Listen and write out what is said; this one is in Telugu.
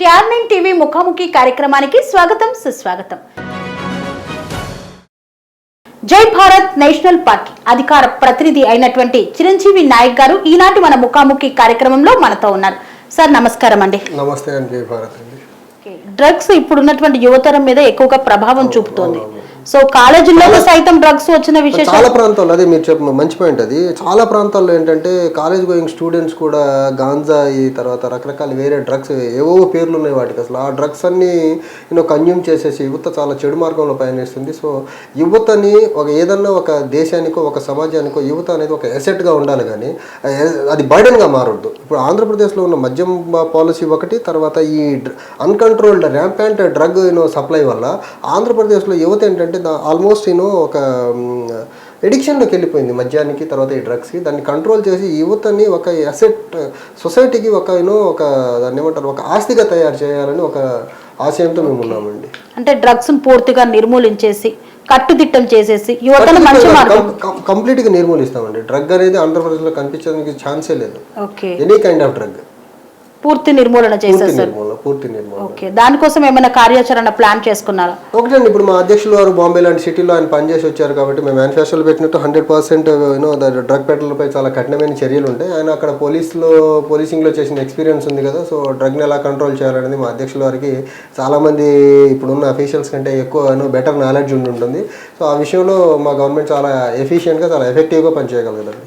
టిఆర్ నైన్ టీవీ ముఖాముఖి కార్యక్రమానికి స్వాగతం సుస్వాగతం. జై భారత్ నేషనల్ పార్టీ అధికార ప్రతినిధి అయినటువంటి చిరంజీవి నాయక్ గారు ఈనాటి మన ముఖాముఖి కార్యక్రమంలో మనతో ఉన్నారు. సార్ నమస్కారం అండి. నమస్తే అండి జై భారత్ అండి. డ్రగ్స్ ఇప్పుడు ఉన్నటువంటి యువతరం మీద ఎక్కువగా ప్రభావం చూపుతోంది. సో కాలేజీల్లో సైతం డ్రగ్స్ వచ్చిన విశేషం చాలా ప్రాంతాల్లో అదే మీరు చెప్ప మంచి పాయింట్ అది. చాలా ప్రాంతాల్లో ఏంటంటే కాలేజ్ గోయింగ్ స్టూడెంట్స్ కూడా గాంజా ఈ తర్వాత రకరకాల వేరే డ్రగ్స్ ఏవో పేర్లు ఉన్నాయి వాటికి. అసలు ఆ డ్రగ్స్ అన్ని యూనో కన్జ్యూమ్ చేసేసి యువత చాలా చెడు మార్గంలో పయనిస్తుంది. సో యువతని ఒక ఏదన్నా ఒక దేశానికో ఒక సమాజానికో యువత అనేది ఒక ఎసెట్గా ఉండాలి కానీ అది బర్డెన్గా మారొద్దు. ఇప్పుడు ఆంధ్రప్రదేశ్లో ఉన్న మద్యం పాలసీ ఒకటి తర్వాత ఈ uncontrolled ramp and drug you know supply వల్ల ఆంధ్రప్రదేశ్లో యువత ఏంటంటే ఆల్మోస్ట్ యూనో ఒక ఎడిక్షన్లోకి వెళ్ళిపోయింది మద్యానికి తర్వాత ఈ డ్రగ్స్కి దాన్ని కంట్రోల్ చేసి యువతని ఒక అసెట్ సొసైటీకి ఒక యూనో ఒక దాన్ని ఏమంటారు ఒక ఆస్తిగా తయారు చేయాలని ఒక ఆశయంతో మేము ఉన్నామండి. అంటే డ్రగ్స్ పూర్తిగా నిర్మూలించేసి కట్టుదిట్టం చేసేసి యువతను మంచి మార్గం. కంప్లీట్గా నిర్మూలిస్తామండి. డ్రగ్ అనేది ఆంధ్రప్రదేశ్లో కనిపించడానికి ఛాన్సే లేదు. ఎనీ కైండ్ ఆఫ్ డ్రగ్ పూర్తి నిర్మూలన పూర్తి చేసేసారు నిర్మూలన పూర్తి నిర్మూలన. ఓకే. దానికోసం ఏమైనా కార్యాచరణ ప్లాన్ చేసుకున్నారా? ఒకటండి ఇప్పుడు మా అధ్యక్షులు వారు బాంబే లాంటి సిటీలో ఆయన పనిచేసి వచ్చారు కాబట్టి మేము మేనిఫెస్టోలో పెట్టినట్టు హండ్రెడ్ పర్సెంట్ యూనో డ్రగ్ పెట్లపై చాలా కఠినమైన చర్యలు ఉంటాయి. ఆయన అక్కడ పోలీసులో పోలీసింగ్లో చేసిన ఎక్స్పీరియన్స్ ఉంది కదా సో డ్రగ్ని ఎలా కంట్రోల్ చేయాలనేది మా అధ్యక్షుల వారికి చాలామంది ఇప్పుడున్న అఫీషియల్స్ కంటే ఎక్కువ బెటర్ నాలెడ్జ్ ఉండి ఉంటుంది. సో ఆ విషయంలో మా గవర్నమెంట్ చాలా ఎఫిషియెంట్గా చాలా ఎఫెక్టివ్గా పనిచేయగలదండి.